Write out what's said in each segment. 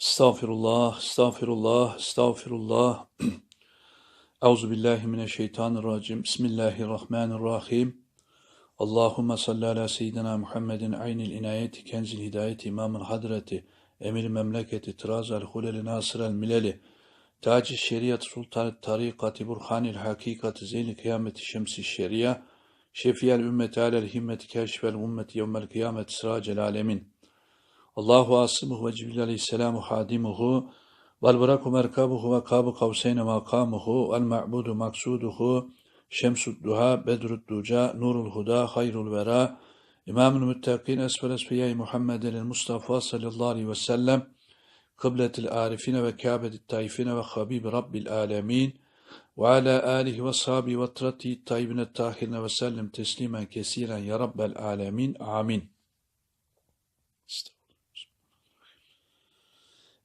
Estağfirullah, estağfirullah, estağfirullah. Euzu billahi mineşşeytanirracim. Bismillahirrahmanirrahim. Allahumme salli ala seyyidina Muhammedin aynil inayeti kenzil hidayeti imamın hadreti emir memleketi tırazel huleli nasırel mileli taci şeriat sultan tarikati burhanil hakikati zeyni kıyameti şemsi şeria şefiyel ümmeti alel himmeti keşfel ümmeti yevmel kıyamet sıracel alemin. Allahu asımuhu ve Cibril aleyhisselamu hadimuhu vel bıraku merkabuhu ve kabu kavseyne makamuhu vel ma'budu maksuduhu şemsud duha bedrud duca nurul huda hayrul vera İmamül müttakin esfel esfiyay Muhammedin Mustafa sallallahu aleyhi ve sellem kıbletil arifine ve kâbedit taifine ve habibi rabbil alemin ve ala alihi ve sahabi ve trati tayyibine tahirine ve sellem teslimen kesiren ya rabbel alemin amin.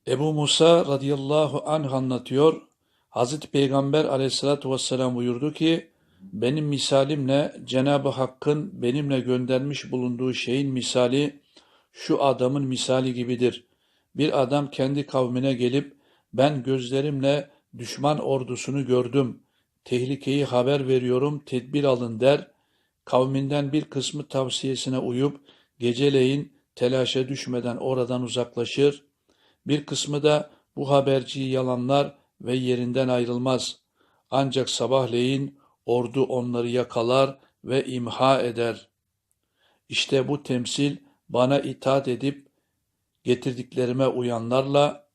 Ebu Musa radıyallahu anh anlatıyor. Hazreti Peygamber aleyhissalatü vesselam buyurdu ki, benim misalimle Cenab-ı Hakk'ın benimle göndermiş bulunduğu şeyin misali şu adamın misali gibidir. Bir adam kendi kavmine gelip ben gözlerimle düşman ordusunu gördüm. Tehlikeyi haber veriyorum, tedbir alın der. Kavminden bir kısmı tavsiyesine uyup geceleyin telaşa düşmeden oradan uzaklaşır. Bir kısmı da bu haberciyi yalanlar ve yerinden ayrılmaz. Ancak sabahleyin ordu onları yakalar ve imha eder. İşte bu temsil bana itaat edip getirdiklerime uyanlarla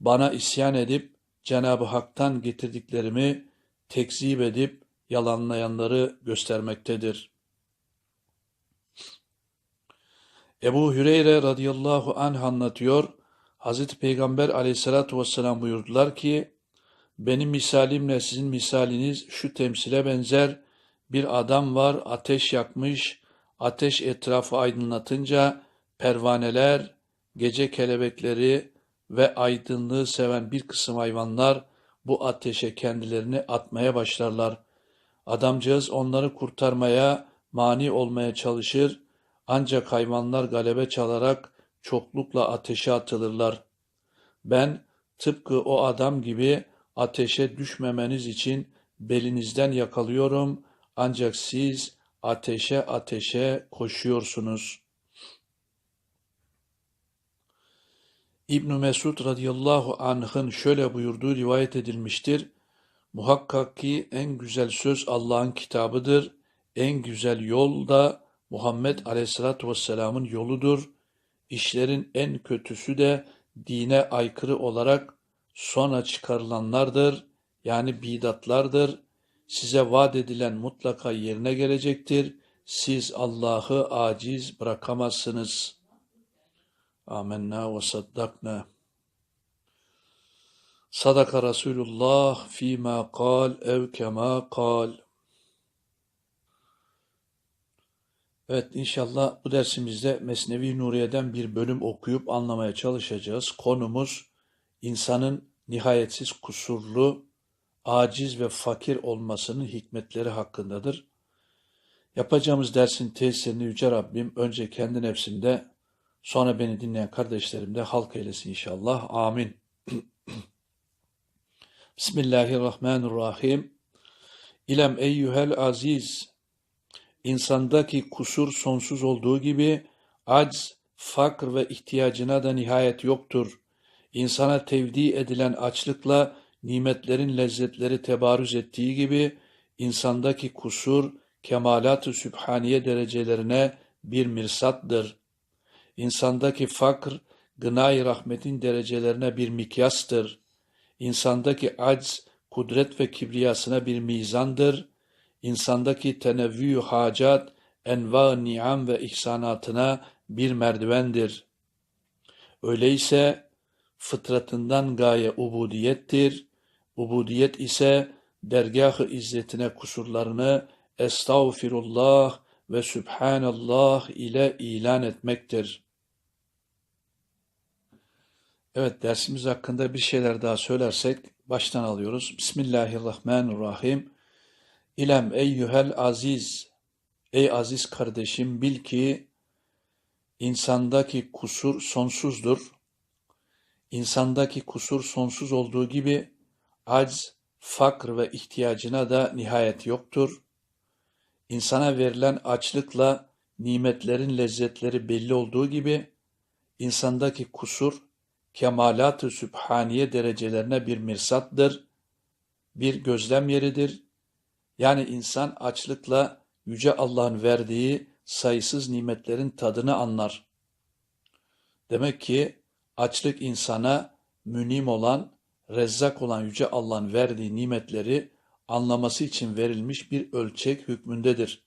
bana isyan edip Cenab-ı Hak'tan getirdiklerimi tekzip edip yalanlayanları göstermektedir. Ebu Hüreyre radıyallahu anh anlatıyor. Hazreti Peygamber aleyhissalatu vesselam buyurdular ki, benim misalimle sizin misaliniz şu temsile benzer. Bir adam var ateş yakmış, ateş etrafı aydınlatınca pervaneler, gece kelebekleri ve aydınlığı seven bir kısım hayvanlar bu ateşe kendilerini atmaya başlarlar. Adamcağız onları kurtarmaya, mani olmaya çalışır ancak hayvanlar galebe çalarak çoklukla ateşe atılırlar. Ben tıpkı o adam gibi ateşe düşmemeniz için belinizden yakalıyorum ancak siz ateşe ateşe koşuyorsunuz. İbn Mesud radıyallahu anh'ın şöyle buyurduğu rivayet edilmiştir. Muhakkak ki en güzel söz Allah'ın kitabıdır. En güzel yol da Muhammed aleyhissalatü vesselamın yoludur. İşlerin en kötüsü de dine aykırı olarak sonra çıkarılanlardır. Yani bidatlardır. Size vaat edilen mutlaka yerine gelecektir. Siz Allah'ı aciz bırakamazsınız. Amenna ve saddakna. Sadaka Resulullah fîmâ kal ev kemâ kal. Evet inşallah bu dersimizde Mesnevi Nuriye'den bir bölüm okuyup anlamaya çalışacağız. Konumuz insanın nihayetsiz kusurlu, aciz ve fakir olmasının hikmetleri hakkındadır. Yapacağımız dersin tesirini Yüce Rabbim önce kendi nefsimde sonra beni dinleyen kardeşlerimde halk eylesin inşallah. Amin. Bismillahirrahmanirrahim. İlem eyyühel aziz insandaki kusur sonsuz olduğu gibi acz, fakr ve ihtiyacına da nihayet yoktur. İnsana tevdi edilen açlıkla nimetlerin lezzetleri tebarüz ettiği gibi insandaki kusur kemalat-ı sübhaniye derecelerine bir mirsattır. İnsandaki fakr gınay rahmetin derecelerine bir mikyastır. İnsandaki acz kudret ve kibriyasına bir mizandır insandaki tenevvü hacat, enva niam ve ihsanatına bir merdivendir. Öyleyse fıtratından gaye ubudiyettir. Ubudiyet ise dergah-ı izzetine kusurlarını estağfirullah ve sübhanallah ile ilan etmektir. Evet dersimiz hakkında bir şeyler daha söylersek baştan alıyoruz. Bismillahirrahmanirrahim. İlem eyyühel aziz, ey aziz kardeşim bil ki insandaki kusur sonsuzdur. insandaki kusur sonsuz olduğu gibi acz, fakr ve ihtiyacına da nihayet yoktur. İnsana verilen açlıkla nimetlerin lezzetleri belli olduğu gibi insandaki kusur kemalat-ı sübhaniye derecelerine bir mirsattır, bir gözlem yeridir. Yani insan açlıkla Yüce Allah'ın verdiği sayısız nimetlerin tadını anlar. Demek ki açlık insana münim olan, rezzak olan Yüce Allah'ın verdiği nimetleri anlaması için verilmiş bir ölçek hükmündedir.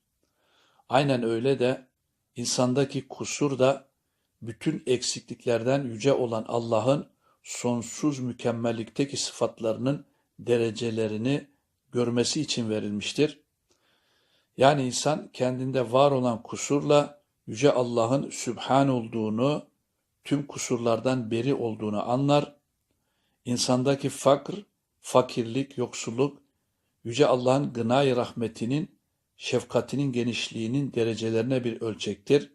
Aynen öyle de insandaki kusur da bütün eksikliklerden yüce olan Allah'ın sonsuz mükemmellikteki sıfatlarının derecelerini görmesi için verilmiştir. Yani insan kendinde var olan kusurla Yüce Allah'ın Sübhan olduğunu, tüm kusurlardan beri olduğunu anlar. İnsandaki fakr, fakirlik, yoksulluk, Yüce Allah'ın gınay rahmetinin, şefkatinin genişliğinin derecelerine bir ölçektir.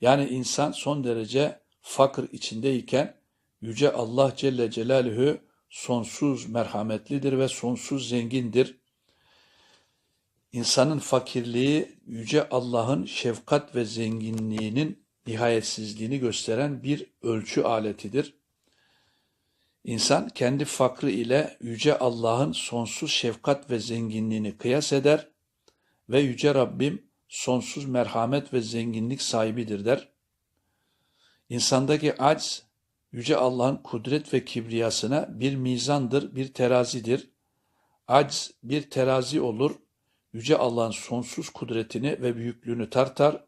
Yani insan son derece fakir içindeyken Yüce Allah Celle Celaluhu sonsuz merhametlidir ve sonsuz zengindir. İnsanın fakirliği Yüce Allah'ın şefkat ve zenginliğinin nihayetsizliğini gösteren bir ölçü aletidir. İnsan kendi fakrı ile Yüce Allah'ın sonsuz şefkat ve zenginliğini kıyas eder ve Yüce Rabbim sonsuz merhamet ve zenginlik sahibidir der. İnsandaki acz, Yüce Allah'ın kudret ve kibriyasına bir mizandır, bir terazidir. Acz bir terazi olur, Yüce Allah'ın sonsuz kudretini ve büyüklüğünü tartar.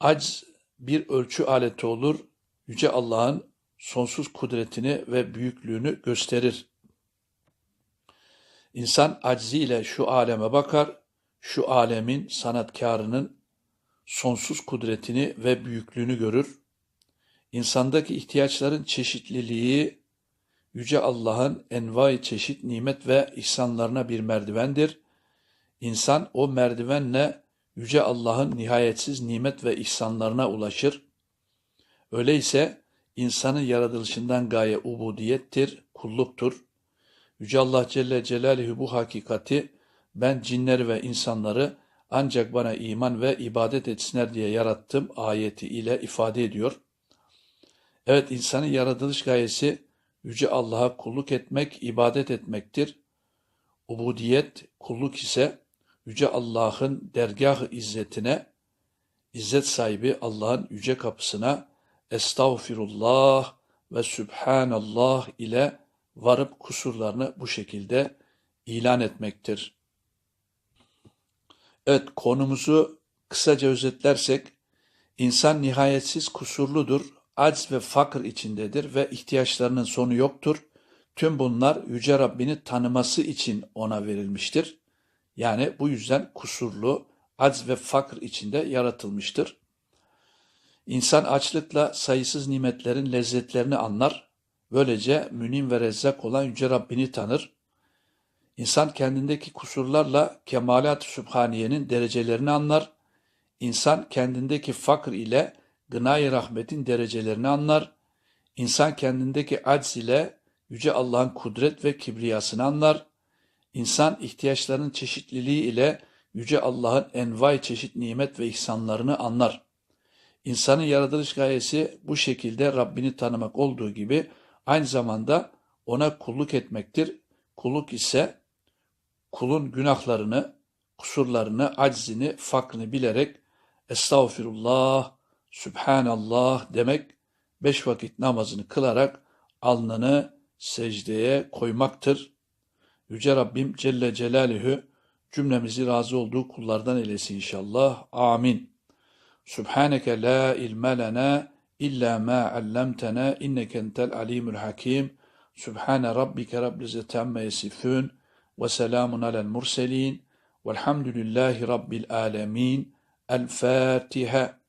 Acz bir ölçü aleti olur, Yüce Allah'ın sonsuz kudretini ve büyüklüğünü gösterir. İnsan acziyle şu aleme bakar, şu alemin sanatkarının sonsuz kudretini ve büyüklüğünü görür. İnsandaki ihtiyaçların çeşitliliği Yüce Allah'ın envai çeşit nimet ve ihsanlarına bir merdivendir. İnsan o merdivenle Yüce Allah'ın nihayetsiz nimet ve ihsanlarına ulaşır. Öyleyse insanın yaratılışından gaye ubudiyettir, kulluktur. Yüce Allah Celle Celaluhu bu hakikati ben cinleri ve insanları ancak bana iman ve ibadet etsinler diye yarattım ayeti ile ifade ediyor. Evet insanın yaratılış gayesi Yüce Allah'a kulluk etmek, ibadet etmektir. Ubudiyet, kulluk ise Yüce Allah'ın dergah izzetine, izzet sahibi Allah'ın yüce kapısına estağfirullah ve sübhanallah ile varıp kusurlarını bu şekilde ilan etmektir. Evet konumuzu kısaca özetlersek insan nihayetsiz kusurludur, acz ve fakir içindedir ve ihtiyaçlarının sonu yoktur. Tüm bunlar Yüce Rabbini tanıması için ona verilmiştir. Yani bu yüzden kusurlu, acz ve fakir içinde yaratılmıştır. İnsan açlıkla sayısız nimetlerin lezzetlerini anlar. Böylece münim ve rezzak olan Yüce Rabbini tanır. İnsan kendindeki kusurlarla kemalat-ı derecelerini anlar. İnsan kendindeki fakr ile gınay rahmetin derecelerini anlar. İnsan kendindeki acz ile Yüce Allah'ın kudret ve kibriyasını anlar. İnsan ihtiyaçlarının çeşitliliği ile Yüce Allah'ın envai çeşit nimet ve ihsanlarını anlar. İnsanın yaratılış gayesi bu şekilde Rabbini tanımak olduğu gibi aynı zamanda ona kulluk etmektir. Kulluk ise kulun günahlarını, kusurlarını, aczini, fakrını bilerek Estağfirullah, Sübhanallah demek, beş vakit namazını kılarak alnını secdeye koymaktır. Yüce Rabbim Celle Celaluhu cümlemizi razı olduğu kullardan eylesin inşallah. Amin. Subhaneke la ilme lena illa ma allamtena inneke entel alimul hakim. Subhane rabbike rabbil izzeti amma ve selamun alel murselin velhamdülillahi rabbil alemin. El Fatiha.